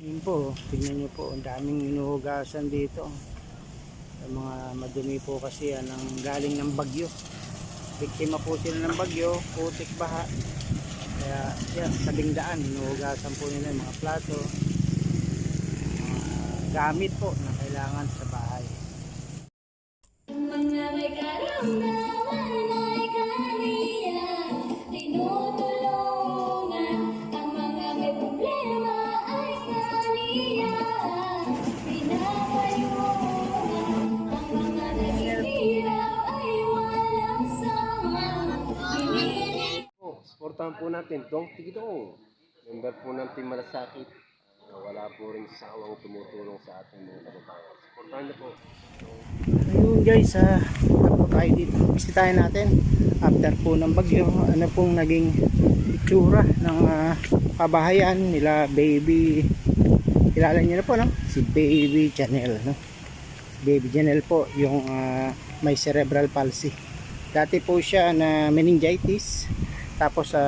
Yun po, tingnan nyo po, ang daming inuhugasan dito. Ang mga madumi po kasi yan ang galing ng bagyo. Biktima po sila ng bagyo, putik baha. Kaya yan, sabing daan, inuhugasan po nila yung mga plato. Mga gamit po na kailangan sa bahay. Po natin Dong Tigidong. Member po ng Team Malasakit na wala po rin sawang tumutulong sa ating mga kababayan. Supportahan niyo po. Ayun guys, ah, tapos tayo dito. Bisitahin natin after po ng bagyo. Ano pong naging itsura ng ah, kabahayan nila baby. Kilala niyo na po no? Si baby Janelle. No? Baby Janelle po yung ah, may cerebral palsy. Dati po siya na meningitis. Tapos sa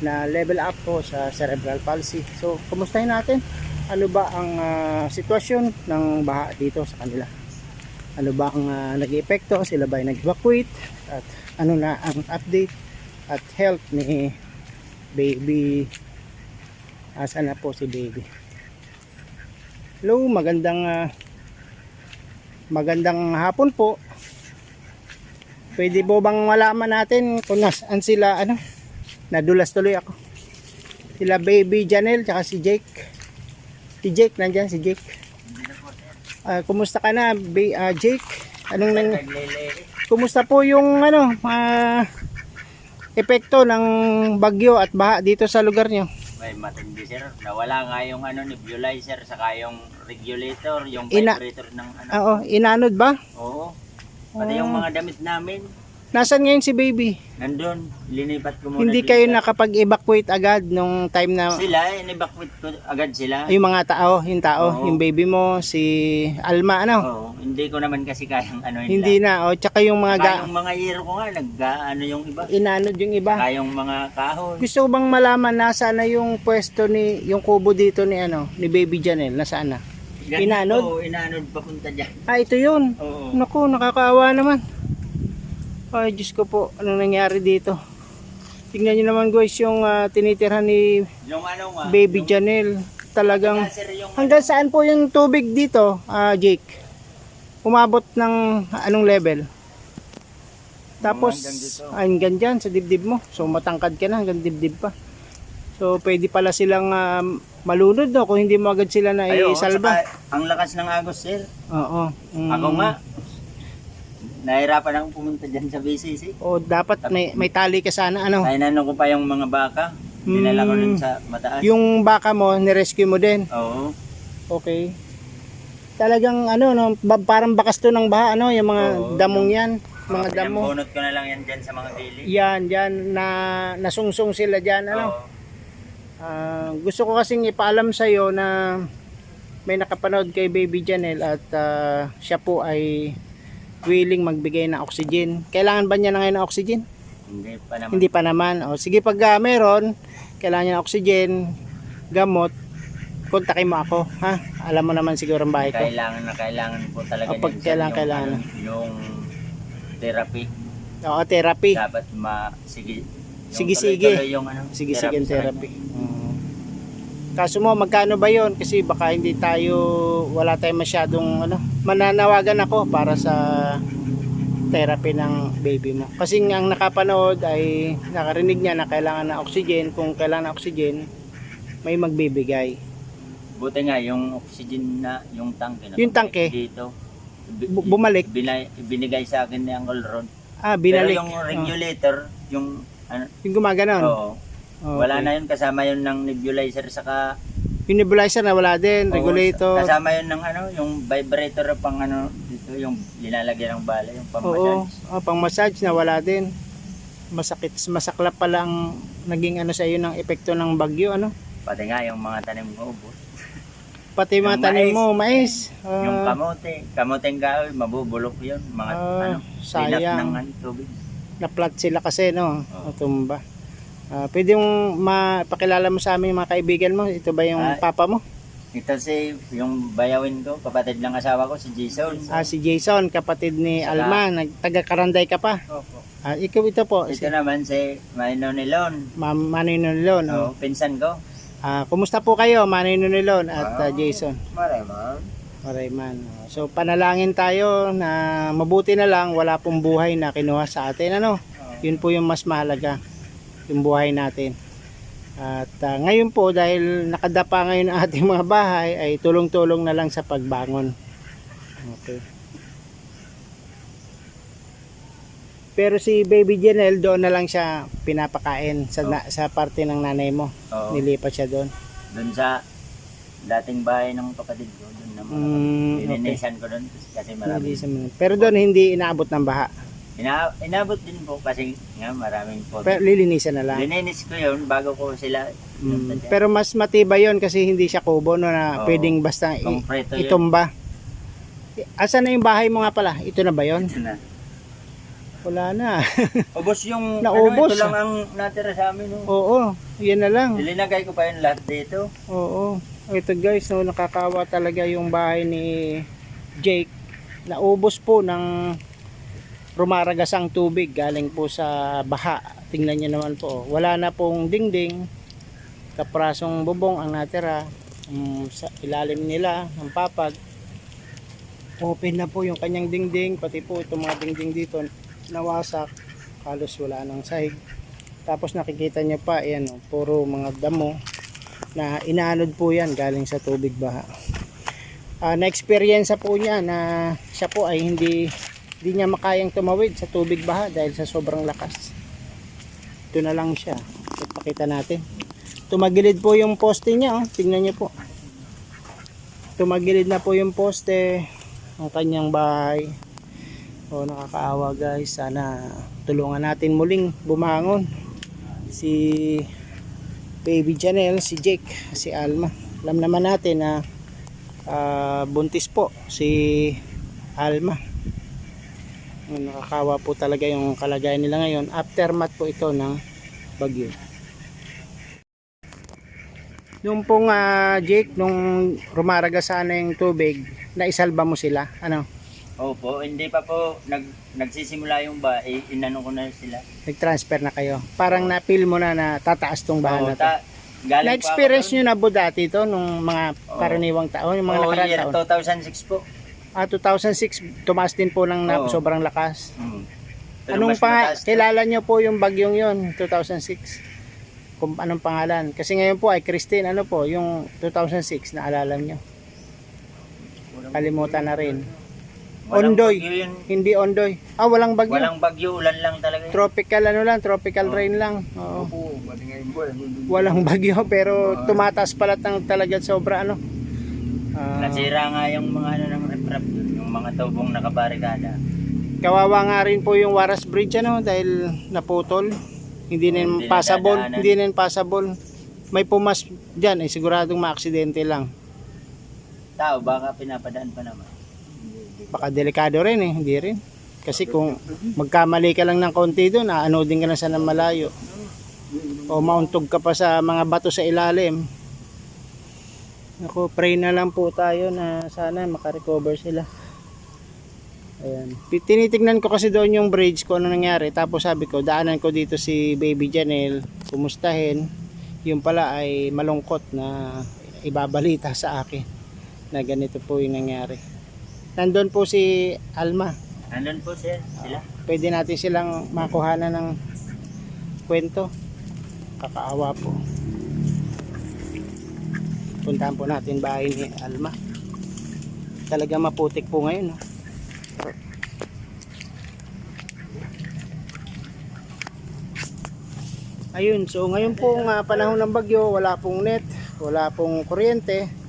na level up po sa cerebral palsy. So, kumustahin natin? Ano ba ang ah, sitwasyon ng baha dito sa kanila? Ano ba ang uh, nag-epekto sila ba ay nag-evacuate? At ano na ang update at health ni baby? Asa na po si baby? Hello magandang ah, magandang hapon po pwede po bang malaman natin kung nasaan sila ano nadulas tuloy ako sila baby Janelle tsaka si Jake si Jake nandyan si Jake Ah, kumusta ka na, Ba- ah, Jake? Anong nang Kumusta po yung ano, ah, epekto ng bagyo at baha dito sa lugar nyo? May matindi sir. Nawala nga yung ano, nebulizer, saka yung regulator, yung Ina- vibrator ng ano. Ah, oh, inanod ba? Oo. Pati yung mga damit namin, Nasaan ngayon si baby? nandun. Linipat ko muna. Hindi kayo sa- nakapag-evacuate agad nung time na Sila, in-evacuate ko agad sila. yung mga tao, yung tao, Oo. yung baby mo, si Alma, ano? Oo. Hindi ko naman kasi kayang ano yun Hindi na, oh, tsaka yung mga ga- Kayong mga year ko nga, nag ano yung iba. inanod yung iba. Kayong mga kahoy. Gusto ko bang malaman nasaan na yung pwesto ni, yung kubo dito ni ano, ni Baby Janelle, nasaan na? Inanod? inanod papunta dyan. Ah, ito yun. Oo. Naku, nakakaawa naman. Ay, Diyos ko po, anong nangyari dito? Tingnan nyo naman guys yung ah, tinitirhan ni Yung ano nga. Baby yung, Janelle. Talagang, yung hanggang saan po yung tubig dito, ah, Jake? Umabot ng anong level? Tapos, hanggang dito. hanggang dyan sa dibdib mo. So, matangkad ka na hanggang dibdib pa. So, pwede pala silang ah, malunod no, kung hindi mo agad sila na Ayo, isalba. saka, ang lakas ng agos, sir. Oo. Mm. Ako nga, nahirapan akong pumunta dyan sa BCC. O dapat may may tali ka sana ano. Nainano ko pa yung mga baka. Dinala ko dun sa mataas. Yung baka mo ni-rescue mo din. Oo. Okay. Talagang ano no, ba- parang bakas to ng baha ano, yung mga Oo, damong yan, mga Mga damo. Pinambunot ko na lang yan dyan sa mga gilid. Yan, yan na nasungsong sila diyan ano. Oo. Ah, gusto ko kasing ipaalam sa iyo na may nakapanood kay Baby Janelle at ah, siya po ay willing magbigay ng oxygen. Kailangan ba niya na ngayon ng oxygen? Hindi pa naman. Hindi pa naman. O sige pag ah, meron, kailangan niya ng oxygen, gamot, kontakin mo ako, ha? Alam mo naman siguro ang bahay ko. Kailangan na kailangan po talaga Kapag kailangan, yung, kailangan. ano, yung therapy. Oo, therapy. Dapat ma sige Sige, sige. yung ano, Sige, sige, therapy. Mm. Kaso mo, magkano ba yon Kasi baka hindi tayo, wala tayong masyadong, ano, mananawagan ako para sa therapy ng baby mo. Kasi ang nakapanood ay nakarinig niya na kailangan ng oxygen. Kung kailangan ng oxygen, may magbibigay. Buti nga yung oxygen na yung tangke na Yung tangke? dito. bumalik? Binay, binigay sa akin ni Uncle Ron. Ah, binalik. Pero yung regulator, yung ano, Yung gumaganon. oo. Okay. Wala na yun kasama yun ng nebulizer saka Yung nebulizer na wala din, oo, regulator. kasama yun ng ano, yung vibrator pang ano dito yung linalagyan ng bala, yung Oo, pang-massage. oh, pang massage na wala din. Masakit, masaklap pala ang naging ano sa iyo ng epekto ng bagyo, ano? Pati nga yung mga tanim ko ubos. Pati mga Yung tanim mais. mo, mais. Ah, yung kamote, kamoteng kahoy, mabubulok yun. Mga Ah, ano, sinat ng sayang. ano, tubig. Na-flat sila kasi, no? Oo. Natumba. Ah, pwede mong mapakilala mo sa amin mga kaibigan mo. Ito ba yung Ah. papa mo? Ito si yung bayawin ko, kapatid ng asawa ko, si Jason. Ah, si Jason, kapatid ni Saka- Alma. Nagtaga Karanday ka pa. Opo. Ah, ikaw ito po, si Ito naman si Manino Nilon. Ma'am Manoy Nunilon. Oh, pinsan ko. Ah, kumusta po kayo, Manoy Nunilon at ah, Jason? Maray, ma'am. Marayman. So panalangin tayo na mabuti na lang wala pong buhay na kinuha sa atin ano. Yun po yung mas mahalaga yung buhay natin. At ah, ngayon po dahil nakadapa ngayon ang ating mga bahay ay tulong-tulong na lang sa pagbangon. Okay. Pero si Baby Janelle doon na lang siya pinapakain sa na- sa parte ng nanay mo. Oo. Nilipat siya doon. Doon sa dating bahay ng kapatid ko. Doon naman. Mm, okay. Ko doon kasi marami. Pero doon hindi inaabot ng baha. Ina inabot din po kasi nga maraming po. Pero lilinisan na lang. Lininis ko yun bago ko sila Mm, pero mas matibay yon kasi hindi siya kubo no na Oo. pwedeng basta i- Konkreto yun. itumba. Asan na yung bahay mo nga pala? Ito na ba yon? Ito na. Wala na. Ubos yung Naubos, ano, ito lang ang natira sa amin. Oh. Oo, yan na lang. Ilinagay ko pa yung lahat dito. Oo. Ito guys, no, nakakawa talaga yung bahay ni Jake. Naubos po ng rumaragasang tubig galing po sa baha. Tingnan niyo naman po. Wala na pong dingding. Kaprasong bubong ang natira. Um, sa ilalim nila ng papag. Open na po yung kanyang dingding. Pati po itong mga dingding dito nawasak. Halos wala nang sahig. Tapos nakikita niyo pa, ayan, oh, puro mga damo na inaanod po yan galing sa tubig baha. Ah, na-experience po niya na siya po ay hindi hindi niya makayang tumawid sa tubig baha dahil sa sobrang lakas. Ito na lang siya. Ipakita natin. Tumagilid po yung poste niya. Oh. Tingnan niyo po. Tumagilid na po yung poste ng kanyang bahay. O nakakaawa guys. Sana tulungan natin muling bumangon si baby Janelle, si Jake, si Alma. Alam naman natin na ah, buntis po si Alma. Nakakawa po talaga yung kalagayan nila ngayon. Aftermath po ito ng bagyo. Nung pong ah, Jake, nung rumaraga sana yung tubig, naisalba mo sila. Ano? Opo, hindi pa po nag nagsisimula yung ba, eh, inano ko na sila. Nag-transfer na kayo. Parang na-feel mo na na tataas tong bahan Oo, na to. ta, galing Na-experience ako nyo na po dati ito nung mga karaniwang taon, yung mga Oo, nakaraan year taon? 2006 po. Ah, 2006, tumaas din po ng na- Oo. sobrang lakas. Mm. Pero Anong mas pa mataas kilala nyo po yung bagyong yon 2006? Kung anong pangalan? Kasi ngayon po ay Christine, ano po, yung 2006 na alala nyo. Kalimutan na rin. Walang Ondoy. bagyo yun. Hindi Ondoy. Ah, walang bagyo. Walang bagyo, ulan lang talaga. yun. Tropical ano lang, tropical rain lang. Oo. Walang bagyo pero tumataas pala ng talaga sobra ano. Ah, Nasira nga yung mga ano ng rep yung mga tubong nakabarikada. kawawa nga rin po yung Waras Bridge ano dahil naputol. Hindi na Hindi na passable, dadaanan. hindi na passable. May pumas diyan, eh siguradong maaksidente lang. Tao, baka pinapadaan pa naman. Baka delikado rin eh, hindi rin. Kasi kung magkamali ka lang ng konti doon, aano din ka na sa malayo. O mauntog ka pa sa mga bato sa ilalim. Ako, pray na lang po tayo na sana makarecover sila. Ayan. Tinitignan ko kasi doon yung bridge kung ano nangyari. Tapos sabi ko, daanan ko dito si Baby Janelle. Kumustahin. Yung pala ay malungkot na ibabalita sa akin na ganito po yung nangyari. Nandun po si Alma. Nandun po sir, sila. Pwede natin silang makuhanan ng kwento. Kakaawa po. Puntahan po natin bahay ni Alma. Talaga maputik po ngayon. No? Ayun, so ngayon pong ah, panahon ng bagyo, wala pong net, wala pong kuryente.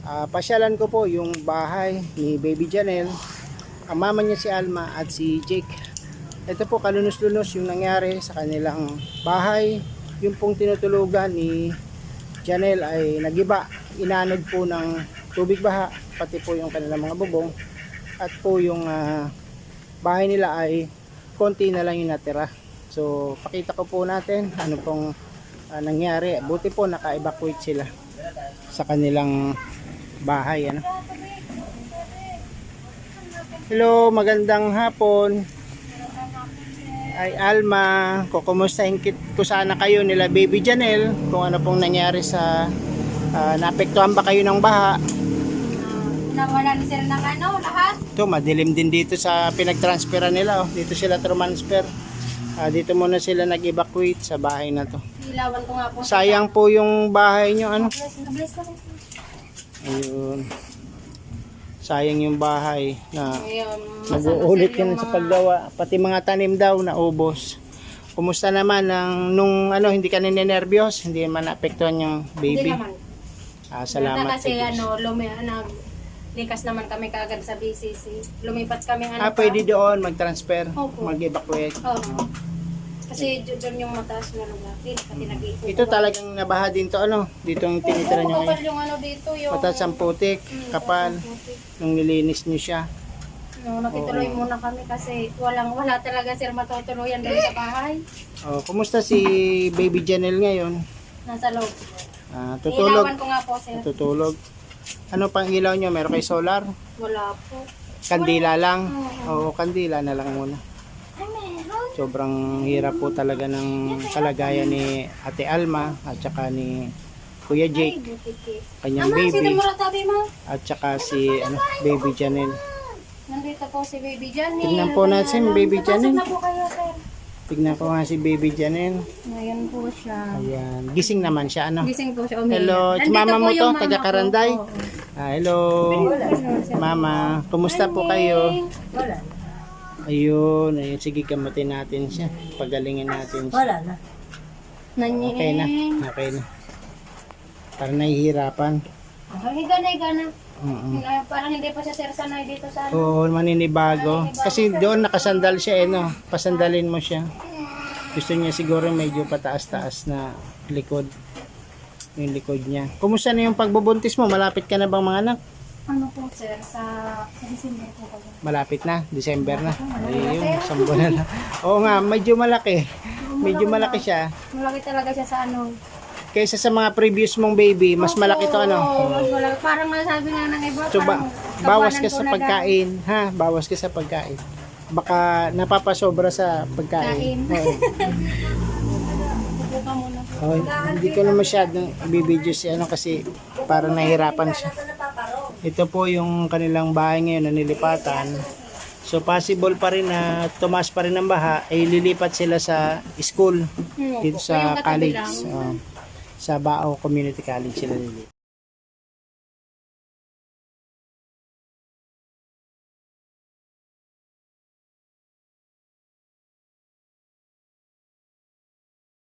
Ah, pasyalan ko po yung bahay ni Baby Janelle ang mama niya si Alma at si Jake. Ito po kalunos-lunos yung nangyari sa kanilang bahay. Yung pong tinutulugan ni Janelle ay nagiba. Inanod po ng tubig baha, pati po yung kanilang mga bubong. At po yung ah, bahay nila ay konti na lang yung natira. So, pakita ko po natin ano pong ah, nangyari. Buti po naka-evacuate sila sa kanilang bahay. Ano? Hello, magandang hapon. Ay Alma, kukumustahin kit ko sana kayo nila Baby Janelle kung ano pong nangyari sa ah, naapektuhan ba kayo ng baha. Nawala ni sir ng ano, lahat. Ito, madilim din dito sa pinag-transfera nila. Oh. Dito sila transfer. Ah, dito muna sila nag-evacuate sa bahay na to. Ilawan ko nga po. Sayang po yung bahay nyo. Ano? Bless, bless ka. Ayun. Sayang yung bahay na nag-uulit yan sa paggawa. Pati mga tanim daw na ubos. Kumusta naman ang nung ano hindi ka ninenervyos, hindi man naapektuhan yung Hindi baby. naman. Ah, salamat. kasi sa ano, lumi, nag likas naman kami kaagad sa BCC. Lumipat kami ano. Ah, pwede doon mag-transfer, mag-evacuate. Oo. Kasi doon yung mataas na lugar. Dito pati nag Ito talagang nabaha din to ano, dito yung tinitira niya ngayon. yung ano dito, yung... Mataas ang putik, Mm, kapal, mataas ang putik. nung nilinis niyo siya. No, nakituloy Oo. muna kami kasi walang wala talaga sir matutuluyan doon sa bahay. Oh, kumusta si Baby Janelle ngayon? Nasa loob. Ah, tutulog, Ilawan ko nga po sir. tutulog. Ano pang ilaw niyo? Meron kay solar? Wala po. Kandila lang? Oo, Oo. kandila na lang muna. Ay, meron. Sobrang hirap po talaga ng kalagayan ni Ate Alma at saka ni Kuya Jake, kanyang baby, at saka si ano, Baby Janelle. Nandito po si Baby Johnny. Tignan po natin, Baby sir. Tignan ko nga si Baby Janelle. Ngayon po siya. Ayan, gising naman siya ano. Gising po siya umiyak. Hello, si mama mo to, taga. Karanday? Ah, hello, mama. Kumusta po kayo? Wala. Ayun, ayun, sige gamutin natin siya. Pagalingin natin siya. Wala na. Nanying. Okay na, okay na. Para nahihirapan. Okay, higa na, higa na. Mm-mm. Na- Parang hindi pa siya sir sanay dito sa ano. Oo, maninibago. Kasi doon nakasandal siya eh, no? Pasandalin mo siya. Gusto niya siguro medyo pataas-taas na likod. Yung likod niya. Kumusta na yung pagbubuntis mo? Malapit ka na bang mga anak? Ano po sir, sa, sa December po ba? Malapit na, December na. Ayun, isang buwan na lang. Oo nga, medyo malaki. Medyo malaki siya. Malaki talaga siya sa ano. Kaysa sa mga previous mong baby, mas malaki to ano. Oo, mas malaki. Parang nasabi nga ng iba, So ba, parang bawas ka sa na pagkain, ha? Bawas ka sa pagkain. Baka napapasobra sa pagkain. Kain. Oo. Upo ka muna. Oh, hindi ko na masyadong bibidyo si ano kasi parang nahihirapan siya. Ito po yung kanilang bahay ngayon na nilipatan. So possible pa rin na tumas pa rin ang baha, ay lilipat sila sa school Hmm, dito sa college. Oh, sa Bao Community College sila lilipat.